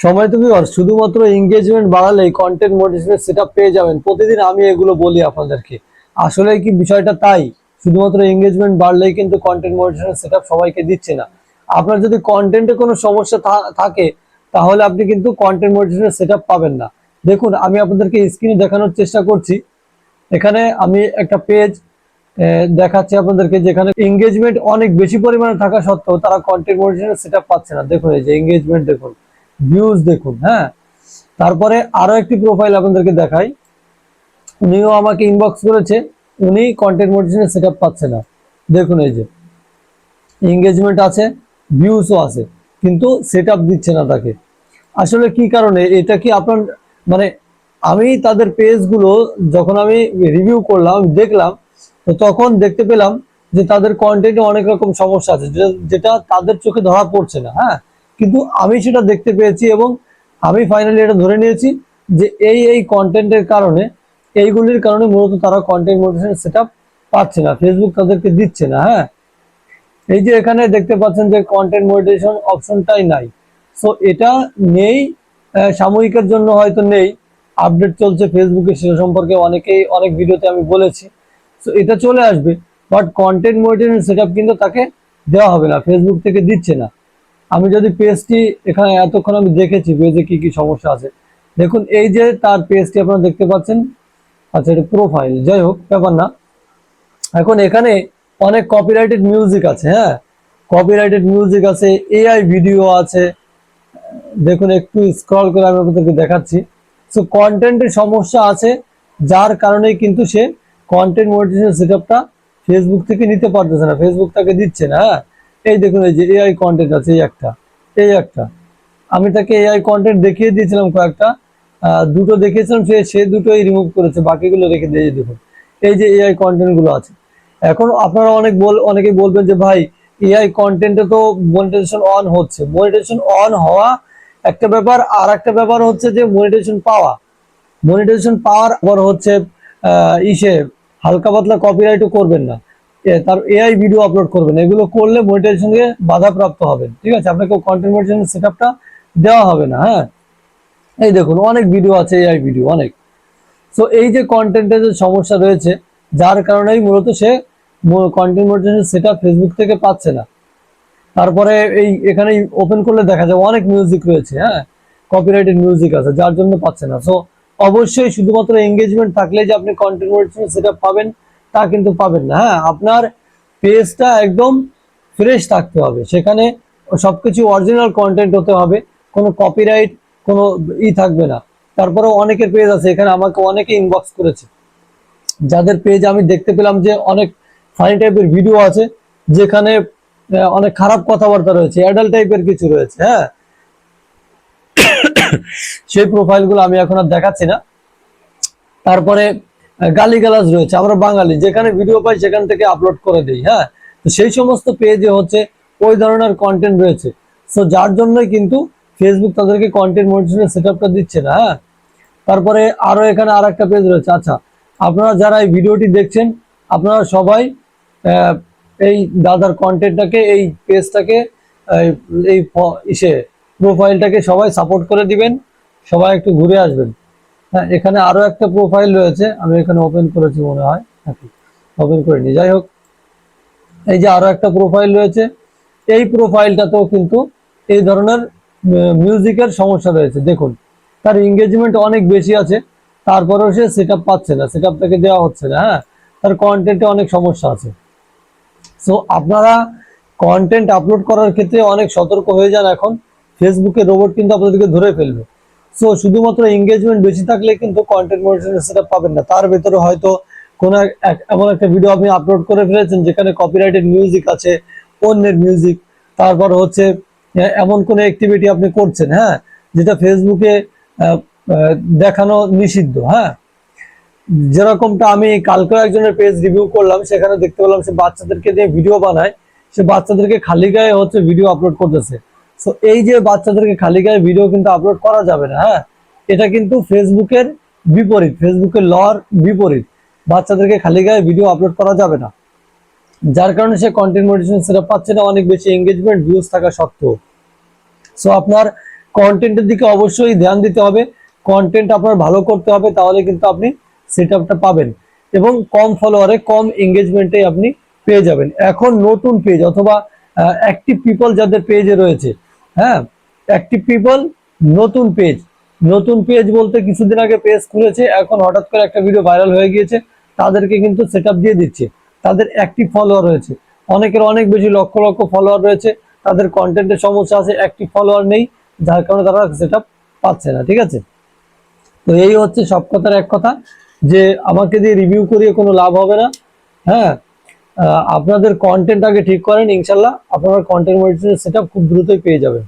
সময় তুমি শুধুমাত্র এঙ্গেজমেন্ট বাড়ালেই কন্টেন্ট মোটিভেশনের সেটা পেয়ে যাবেন। প্রতিদিন আমি এগুলো বলি আপনাদেরকে। আসলে কি বিষয়টা তাই? শুধুমাত্র এঙ্গেজমেন্ট বাড়লেই কিন্তু কন্টেন্ট মোটিভেশনের সেটা সবাইকে দিচ্ছে না। আপনার যদি কন্টেন্টে কোনো সমস্যা থাকে, তাহলে আপনি কিন্তু কন্টেন্ট মোটিভেশনের সেটা পাবেন না। দেখুন, আমি আপনাদেরকে স্ক্রিনে দেখানোর চেষ্টা করছি। এখানে আমি একটা পেজ দেখাচ্ছি আপনাদেরকে যেখানে এঙ্গেজমেন্ট অনেক বেশি পরিমাণে থাকা সত্ত্বেও তারা কন্টেন্ট মোটিভেশনের সেটা পাচ্ছে না। দেখুন, এই যে এঙ্গেজমেন্ট দেখুন। ভিউজ দেখুন হ্যাঁ? তারপরে আরও একটি প্রোফাইল আপনাদেরকে দেখাই। উনিও আমাকে ইনবক্স করেছে, উনি কন্টেন্ট মোটিভেশনের সেট পাচ্ছে না। দেখুন এই যে এঙ্গেজমেন্ট আছে ভিউজও আছে, কিন্তু সেট দিচ্ছে না তাকে। আসলে কি কারণে? এটা কি আপনার মানে আমি তাদের পেজগুলো যখন আমি রিভিউ করলাম, দেখলাম, তো তখন দেখতে পেলাম যে তাদের কন্টেন্টে অনেক রকম সমস্যা আছে যেটা তাদের চোখে ধরা পড়ছে না হ্যাঁ? কিন্তু আমি সেটা দেখতে পেয়েছি এবং আমি ফাইনালি এটা ধরে নিয়েছি যে এই এই কন্টেন্টের কারণে, এইগুলির কারণে মূলত তারা কন্টেন্ট মোটিভেশন সেট পাচ্ছে না ফেসবুক তাদেরকে দিচ্ছে না হ্যাঁ? এই যে এখানে দেখতে পাচ্ছেন যে কন্টেন্ট মোটিভেশন অপশনটাই নাই। সো এটা নেই সাময়িকের জন্য হয়তো নেই আপডেট চলছে ফেসবুকে সে সম্পর্কে অনেকেই, অনেক ভিডিওতে আমি বলেছি। সো এটা চলে আসবে বাট কন্টেন্ট মোটিভেশন সেট কিন্তু তাকে দেওয়া হবে না ফেসবুক থেকে দিচ্ছে না। আমি যদি পেজটি এখানে এতক্ষণ আমি দেখেছি পেজে কি কি সমস্যা আছে, দেখুন এই যে তার পেজটি আপনারা দেখতে পাচ্ছেন আচ্ছা এটা প্রোফাইল যাই হোক, ব্যাপার না। এখন এখানে অনেক কপিরাইটেড মিউজিক আছে হ্যাঁ? কপিরাইটেড মিউজিক আছে এআই ভিডিও আছে। দেখুন, একটু স্ক্রল করে আমি আপনাদেরকে দেখাচ্ছি। সো কন্টেন্টের সমস্যা আছে, যার কারণেই কিন্তু সে কন্টেন্ট মোটিভেশন সেটআপটা ফেসবুক থেকে নিতে পারতেছে না ফেসবুক তাকে দিচ্ছে না হ্যাঁ? এই দেখুন, এই যে এআই কন্টেন্ট আছে, এই একটা এই একটা। আমি তাকে এআই কন্টেন্ট দেখিয়ে দিয়েছিলাম কয়েকটা দুটো দেখিয়েছিলাম, সে সে দুটোই রিমুভ করেছে, বাকিগুলো রেখে দিয়ে দেখুন, এই যে এআই কন্টেন্টগুলো আছে। এখন আপনারা অনেক বল, অনেকেই বলবেন যে, ভাই এআই কন্টেন্টে তো মনিটাইজেশন অন হচ্ছে। মনিটাইজেশন অন হওয়া একটা ব্যাপার আর একটা ব্যাপার হচ্ছে যে মনিটাইজেশন পাওয়া। মনিটাইজেশন পাওয়ার আবার হচ্ছে ইসে হালকা পাতলা কপিরাইটও করবেন না। তার এআই ভিডিও আপলোড করবেন। এগুলো করলে মনিটাইজেশনকে বাধাপ্রাপ্ত হবেন ঠিক আছে? আপনাকে কন্টেন্ট মনিটাইজেশন সেটআপটা দেওয়া হবে না হ্যাঁ? এই দেখুন, অনেক ভিডিও আছে এআই ভিডিও অনেক। সো এই যে কন্টেন্টের যে সমস্যা রয়েছে, যার কারণেই মূলত সে কন্টেন্ট মনিটাইজেশন সেটা ফেসবুক থেকে পাচ্ছে না। তারপরে এই এখানে ওপেন করলে দেখা যায় অনেক মিউজিক রয়েছে হ্যাঁ? কপিরাইটেড মিউজিক আছে, যার জন্য পাচ্ছে না। সো অবশ্যই শুধুমাত্র এঙ্গেজমেন্ট থাকলে যে আপনি কন্টেন্ট মনিটাইজেশন সেটা পাবেন তা কিন্তু পাবেন না। হ্যাঁ আপনার পেজটা একদম ফ্রেশ থাকতে হবে। সেখানে সবকিছু অরিজিনাল কন্টেন্ট হতে হবে, কোনো কপিরাইট কোনো ই থাকবে না। তারপরে অনেকের পেজ আছে, এখানে আমাকে অনেকে ইনবক্স করেছে। যাদের পেজ আমি দেখতে পেলাম যে অনেক ফানি টাইপের ভিডিও আছে, যেখানে অনেক খারাপ কথাবার্তা রয়েছে অ্যাডাল্ট টাইপের কিছু রয়েছে হ্যাঁ। সেই প্রোফাইলগুলো আমি এখন আর দেখাচ্ছি না। তারপরে গালি গালাজ রয়েছে। আমরা বাঙালি, যেখানে ভিডিও পাই সেখান থেকে আপলোড করে দিই হ্যাঁ? তো সেই সমস্ত পেজে হচ্ছে ওই ধরনের কন্টেন্ট রয়েছে। সো যার জন্যই কিন্তু ফেসবুক তাদেরকে কন্টেন্ট মনিটরিং সেটআপটা দিচ্ছে না হ্যাঁ? তারপরে আরও এখানে আর একটা পেজ রয়েছে। আচ্ছা আপনারা যারা এই ভিডিওটি দেখছেন, আপনারা সবাই এই দাদার কন্টেন্টটাকে এই পেজটাকে এই ইসে প্রোফাইলটাকে সবাই সাপোর্ট করে দিবেন। সবাই একটু ঘুরে আসবেন। হ্যাঁ এখানে আরও একটা প্রোফাইল রয়েছে, আমি এখানে ওপেন করেছি মনে হয়। ওপেন করিনি যাই হোক, এই যে আরও একটা প্রোফাইল রয়েছে, এই প্রোফাইলটাতেও কিন্তু এই ধরনের মিউজিকের সমস্যা রয়েছে। দেখুন, তার এঙ্গেজমেন্ট অনেক বেশি আছে, তারপরেও সে সেট পাচ্ছে না সেট তাকে দেওয়া হচ্ছে না হ্যাঁ? তার কন্টেন্টে অনেক সমস্যা আছে। সো আপনারা কন্টেন্ট আপলোড করার ক্ষেত্রে অনেক সতর্ক হয়ে যান এখন। ফেসবুকে রোবট কিন্তু আপনাদেরকে ধরে ফেলবে। সো শুধুমাত্র এঙ্গেজমেন্ট বেশি থাকলে কিন্তু কন্টেন্ট মনিটরিং সেটা পাবেন না। তার ভেতরে হয়তো কোন এমন একটা ভিডিও আপনি আপলোড করে ফেলেছেন যেখানে কপিরাইটেড মিউজিক আছে, অন্যের মিউজিক তারপর হচ্ছে এমন কোন অ্যাক্টিভিটি আপনি করছেন হ্যাঁ যেটা ফেসবুকে দেখানো নিষিদ্ধ হ্যাঁ। যেরকমটা আমি কালকে একজনের পেজ রিভিউ করলাম, সেখানে দেখতে পেলাম সে বাচ্চাদেরকে দিয়ে ভিডিও বানায়, সে বাচ্চাদেরকে খালি গায়ে হচ্ছে ভিডিও আপলোড করতেছে। সো এই যে বাচ্চাদেরকে খালি গায়ে ভিডিও কিন্তু আপলোড করা যাবে না হ্যাঁ? এটা কিন্তু ফেসবুকের বিপরীত ফেসবুকের লর বিপরীত। বাচ্চাদেরকে খালি গায়ে ভিডিও আপলোড করা যাবে না। যার কারণে সে কন্টেন্ট মনিটেশন সেটা পাচ্ছে না, অনেক বেশি এঙ্গেজমেন্ট ভিউজ থাকা সত্ত্বেও। সো আপনার কন্টেন্টের দিকে অবশ্যই ধ্যান দিতে হবে। কন্টেন্ট আপনার ভালো করতে হবে, তাহলে কিন্তু আপনি সেট আপটা পাবেন। এবং কম ফলোয়ারে কম এঙ্গেজমেন্টে আপনি পেয়ে যাবেন। এখন নতুন পেজ অথবা অ্যাক্টিভ পিপল যাদের পেজে রয়েছে হ্যাঁ অ্যাক্টিভ পিপল নতুন পেজ নতুন পেজ বলতে কিছুদিন আগে পেজ খুলেছে, এখন হঠাৎ করে একটা ভিডিও ভাইরাল হয়ে গিয়েছে, তাদেরকে কিন্তু সেট দিয়ে দিচ্ছে। তাদের অ্যাক্টিভ ফলোয়ার রয়েছে। অনেকের অনেক বেশি লক্ষ লক্ষ ফলোয়ার রয়েছে, তাদের কন্টেন্টের সমস্যা আছে অ্যাক্টিভ ফলোয়ার নেই, যার কারণে তারা সেট পাচ্ছে না, ঠিক আছে? তো এই হচ্ছে সব কথার এক কথা, যে আমাকে দিয়ে রিভিউ করিয়ে কোনো লাভ হবে না। হ্যাঁ আপনাদের কন্টেন্ট আগে ঠিক করেন ইনশাল্লাহ আপনারা কন্টেন্ট মনিটরিং সেট খুব দ্রুতই পেয়ে যাবেন।